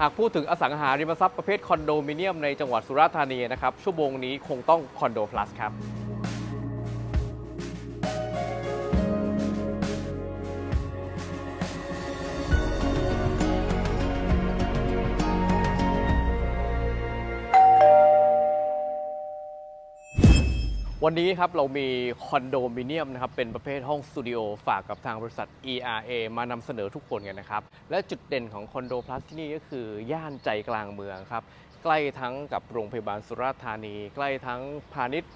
หากพูดถึงอสังหาริมทรัพย์ประเภทคอนโดมิเนียมในจังหวัดสุราษฎร์ธานีนะครับชั่วโมงนี้คงต้องคอนโดพลัสครับ วันนี้ครับเรามีคอนโดมิเนียมนะครับเป็นประเภทห้องสตูดิโอฝากกับทางบริษัท ERA มานำเสนอทุกคนกันนะครับ และจุดเด่นของคอนโดพลัสที่นี่ก็คือย่านใจกลางเมืองครับ ใกล้ทั้งกับโรงพยาบาลสุราษฎร์ธานี ใกล้ทั้งพาณิชย์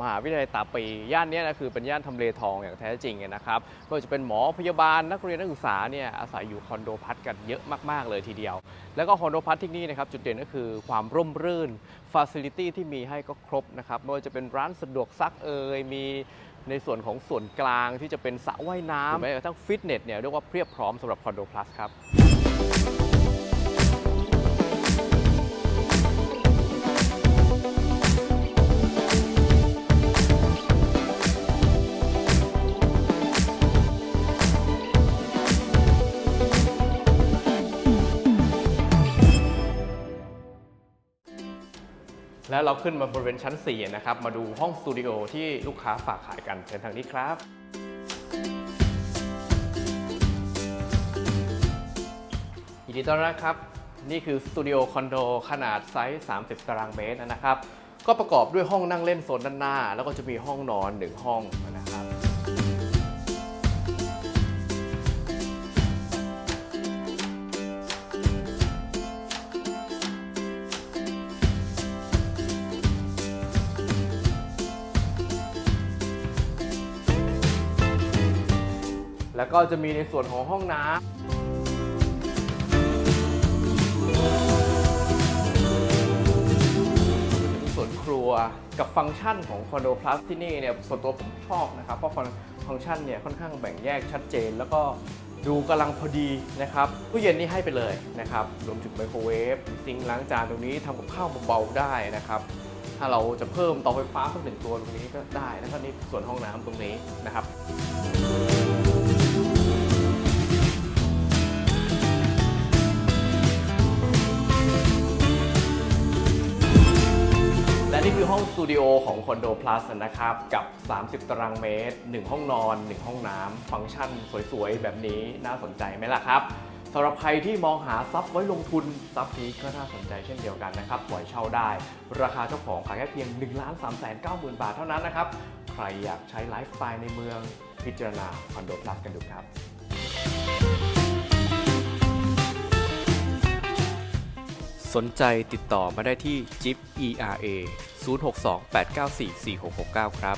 มหาวิทยาลัยตาปีย่านนี้นะคือเป็นย่านทำเลทองอย่างแท้จริงนะครับไม่ว่าจะเป็นหมอพยาบาลนักเรียนนักศึกษาเนี่ยอาศัยอยู่คอนโดพัทกันเยอะมาก ๆ เลยทีเดียว แล้วก็คอนโดพัทที่นี่นะครับจุดเด่นก็คือความร่มรื่นฟ a ซิลิตี้ที่มีให้ก็ครบนะครับไม่ว่าจะเป็นร้านสะดวกซักเอ่ยมีในส่วนของส่วนกลางที่จะเป็นสระว่ายน้ำแม้กระทั่งฟิตเนสเนี่ยเรียกว่าเพียบพร้อมสำหรับคอนโดพลัสครับ แล้วเราขึ้นมาบริเวณชั้น 4 นะครับ มาดูห้องสตูดิโอที่ลูกค้าฝากขายกันเชิญทางนี้ครับ ยินดีต้อนรับครับ นี่คือสตูดิโอคอนโดขนาดไซส์ 30 ตารางเมตรนะครับ ก็ประกอบด้วยห้องนั่งเล่นโซนด้านหน้า แล้วก็จะมีห้องนอน 1 ห้องนะครับ แล้วก็จะมีในส่วนของห้องน้ำส่วนครัวกับฟังก์ชันของคอนโดพลัสที่นี่เนี่ยส่วนตัวผมชอบนะครับ เพราะฟังก์ชันเนี่ยค่อนข้างแบ่งแยกชัดเจน แล้วก็ดูกำลังพอดีนะครับตู้เย็นนี่ให้ไปเลยนะครับรวมถึงไมโครเวฟซิงล้างจานตรงนี้ทำกับข้าวเบาๆได้นะครับถ้าเราจะเพิ่มเตาไฟฟ้าเพิ่มหนึ่งตัวตรงนี้ก็ได้แล้วก็นี่ส่วนห้องน้ำตรงนี้นะครับ ห้องสตูดิโอของคอนโดพลัสนะครับ กับ 30 ตารางเมตร 1 ห้องนอน 1 ห้องน้ำฟังก์ชันสวยๆ แบบนี้น่าสนใจไหมล่ะครับสำหรับใครที่มองหาทรัพย์ไว้ลงทุนทรัพย์นี้ก็น่าสนใจเช่นเดียวกันนะครับปล่อยเช่าได้ ราคาเจ้าของขายแค่เพียง 1 3 9 0 0 0 0 บาทเท่านั้นนะครับ ใครอยากใช้ไลฟ์สไตล์ในเมืองพิจารณาคอนโดพลัสกันดูครับ สนใจติดต่อมาได้ที่ JIP ERA 062 894 4669 ครับ